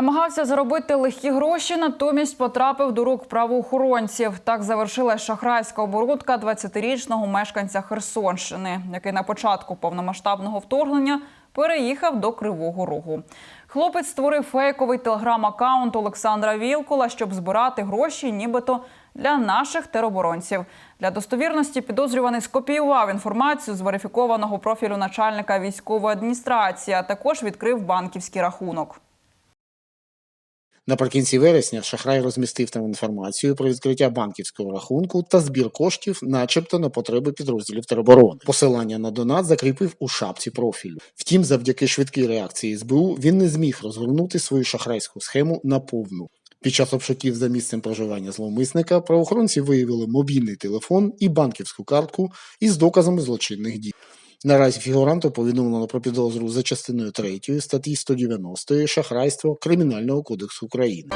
Намагався заробити легкі гроші, натомість потрапив до рук правоохоронців. Так завершилась шахрайська оборудка 20-річного мешканця Херсонщини, який на початку повномасштабного вторгнення переїхав до Кривого Рогу. Хлопець створив фейковий телеграм-аккаунт Олександра Вілкула, щоб збирати гроші, нібито для наших тероборонців. Для достовірності підозрюваний скопіював інформацію з верифікованого профілю начальника військової адміністрації, а також відкрив банківський рахунок. Наприкінці вересня шахрай розмістив там інформацію про відкриття банківського рахунку та збір коштів, начебто на потреби підрозділів тероборони. Посилання на донат закріпив у шапці профілю. Втім, завдяки швидкій реакції СБУ він не зміг розгорнути свою шахрайську схему наповну. Під час обшуків за місцем проживання зловмисника правоохоронці виявили мобільний телефон і банківську картку із доказами злочинних дій. Наразі фігуранту повідомлено про підозру за частиною 3 статті 190 шахрайство Кримінального кодексу України.